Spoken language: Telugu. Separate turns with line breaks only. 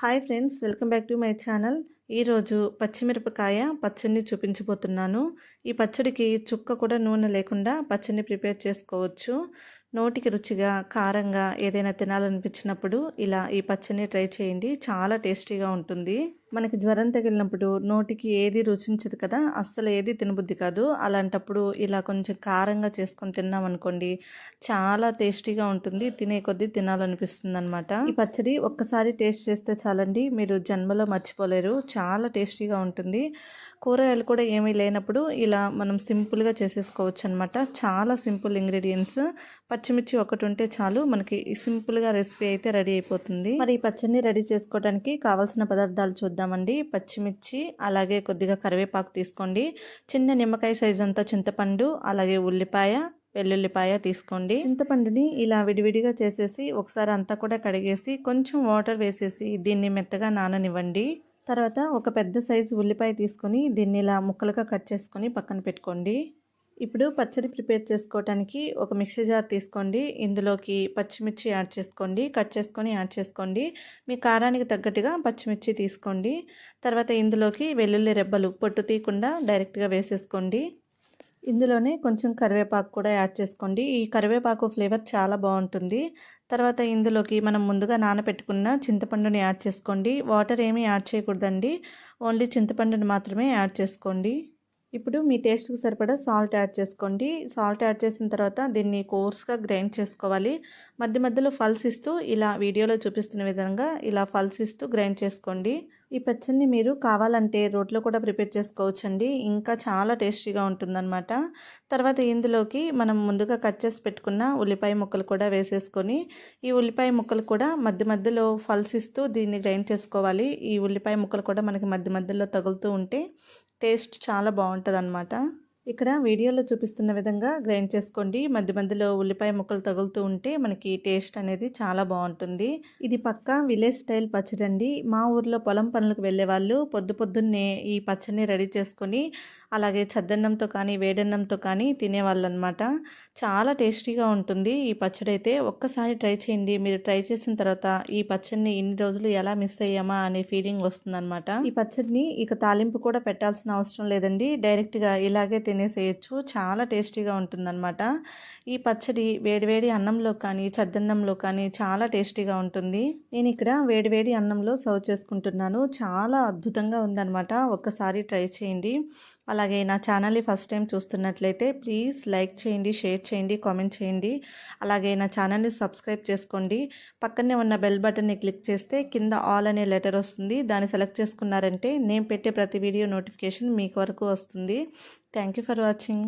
Hi friends welcome back to my channel. ఈరోజు పచ్చిమిరపకాయ పచ్చడిని చూపించబోతున్నాను. ఈ పచ్చడికి చుక్క కూడా నూనె లేకుండా పచ్చడిని ప్రిపేర్ చేసుకోవచ్చు. నోటికి రుచిగా కారంగా ఏదైనా తినాలనిపించినప్పుడు ఇలా ఈ పచ్చడిని ట్రై చేయండి. చాలా టేస్టీగా ఉంటుంది. మనకి జ్వరం తగిలినప్పుడు నోటికి ఏది రుచించదు కదా అస్సలు ఏది తినబుద్ధి కాదు. అలాంటప్పుడు ఇలా కొంచెం కారంగా చేసుకొని తిన్నామనుకోండి చాలా టేస్టీగా ఉంటుంది తినే కొద్దీ తినాలనిపిస్తుంది అనమాట ఈ పచ్చడి ఒక్కసారి టేస్ట్ చేస్తే చాలండి మీరు జన్మలో మర్చిపోలేరు చాలా టేస్టీగా ఉంటుంది. కూరగాయలు కూడా ఏమీ లేనప్పుడు ఇలా మనం సింపుల్గా చేసేసుకోవచ్చు అనమాట చాలా సింపుల్ ఇంగ్రీడియంట్స్. పచ్చిమిర్చి ఒకటి ఉంటే చాలు మనకి సింపుల్గా రెసిపీ అయితే రెడీ అయిపోతుంది. మరి ఈ పచ్చడిని రెడీ చేసుకోవడానికి కావాల్సిన పదార్థాలు చూద్దామండి. పచ్చిమిర్చి అలాగే కొద్దిగా కరివేపాకు తీసుకోండి. చిన్న నిమ్మకాయ సైజ్ అంతా చింతపండు అలాగే ఉల్లిపాయ వెల్లుల్లిపాయ తీసుకోండి. చింతపండుని ఇలా విడివిడిగా చేసేసి ఒకసారి అంతా కూడా కడిగేసి కొంచెం వాటర్ వేసేసి దీన్ని మెత్తగా నాననివ్వండి. తర్వాత ఒక పెద్ద సైజు ఉల్లిపాయ తీసుకొని దీన్ని ఇలా ముక్కలుగా కట్ చేసుకొని పక్కన పెట్టుకోండి. ఇప్పుడు పచ్చడి ప్రిపేర్ చేసుకోవడానికి ఒక మిక్సీ జార్ తీసుకోండి. ఇందులోకి పచ్చిమిర్చి యాడ్ చేసుకోండి. కట్ చేసుకొని యాడ్ చేసుకోండి. మీ కారానికి తగ్గట్టుగా పచ్చిమిర్చి తీసుకోండి. తర్వాత ఇందులోకి వెల్లుల్లి రెబ్బలు పొట్టు తీయకుండా డైరెక్ట్గా వేసేసుకోండి. ఇందులోనే కొంచెం కరివేపాకు కూడా యాడ్ చేసుకోండి. ఈ కరివేపాకు ఫ్లేవర్ చాలా బాగుంటుంది. తర్వాత ఇందులోకి మనం ముందుగా నానబెట్టుకున్న చింతపండుని యాడ్ చేసుకోండి. వాటర్ ఏమీ యాడ్ చేయకూడదండి. ఓన్లీ చింతపండుని మాత్రమే యాడ్ చేసుకోండి. ఇప్పుడు మీ టేస్ట్కి సరిపడా సాల్ట్ యాడ్ చేసుకోండి. సాల్ట్ యాడ్ చేసిన తర్వాత దీన్ని కోర్స్గా గ్రైండ్ చేసుకోవాలి. మధ్య మధ్యలో ఫల్స్ ఇస్తూ ఇలా వీడియోలో చూపిస్తున్న విధంగా ఇలా ఫల్స్ ఇస్తూ గ్రైండ్ చేసుకోండి. ఈ పచ్చడిని మీరు కావాలంటే రోట్లో కూడా ప్రిపేర్ చేసుకోవచ్చండి. ఇంకా చాలా టేస్టీగా ఉంటుందన్నమాట. తర్వాత ఇందులోకి మనం ముందుగా కట్ చేసి పెట్టుకున్న ఉల్లిపాయ ముక్కలు కూడా వేసేసుకొని ఈ ఉల్లిపాయ ముక్కలు కూడా మధ్య మధ్యలో ఫల్స్ ఇస్తూ దీన్ని గ్రైండ్ చేసుకోవాలి. ఈ ఉల్లిపాయ ముక్కలు కూడా మనకి మధ్య మధ్యలో తగులుతూ ఉంటే టేస్ట్ చాలా బాగుంటుంది అనమాట ఇక్కడ వీడియోలో చూపిస్తున్న విధంగా గ్రైండ్ చేసుకోండి. మధ్య మధ్యలో ఉల్లిపాయ ముక్కలు తగులుతూ ఉంటే మనకి టేస్ట్ అనేది చాలా బాగుంటుంది. ఇది పక్కా విలేజ్ స్టైల్ పచ్చడి అండి మా ఊర్లో పొలం పనులకు వెళ్ళే వాళ్ళు పొద్దు పొద్దున్నే ఈ పచ్చడిని రెడీ చేసుకొని అలాగే చద్దన్నంతో కానీ వేడన్నంతో కానీ తినేవాళ్ళు అనమాట చాలా టేస్టీగా ఉంటుంది ఈ పచ్చడి అయితే ఒక్కసారి ట్రై చేయండి. మీరు ట్రై చేసిన తర్వాత ఈ పచ్చడిని ఇన్ని రోజులు ఎలా మిస్ అయ్యామా అనే ఫీలింగ్ వస్తుందన్నమాట ఈ పచ్చడిని ఇక తాలింపు కూడా పెట్టాల్సిన అవసరం లేదండి. డైరెక్ట్గా ఇలాగే తినేసేయచ్చు. చాలా టేస్టీగా ఉంటుందన్నమాట. ఈ పచ్చడి వేడివేడి అన్నంలో కానీ చద్దన్నంలో కానీ చాలా టేస్టీగా ఉంటుంది. నేను ఇక్కడ వేడివేడి అన్నంలో సర్వ్ చేసుకుంటున్నాను. చాలా అద్భుతంగా ఉందన్నమాట. ఒక్కసారి ట్రై చేయండి. అలాగే నా ఛానల్ని ఫస్ట్ టైం చూస్తున్నట్లయితే ప్లీజ్ లైక్ చేయండి షేర్ చేయండి కామెంట్ చేయండి. అలాగే నా ఛానల్ని సబ్స్క్రైబ్ చేసుకోండి. పక్కనే ఉన్న బెల్ బటన్ని క్లిక్ చేస్తే కింద ఆల్ అనే లెటర్ వస్తుంది. దాన్ని సెలెక్ట్ చేసుకున్నారంటే నేను పెట్టే ప్రతి వీడియో నోటిఫికేషన్ మీకు వరకు వస్తుంది. Thank for watching.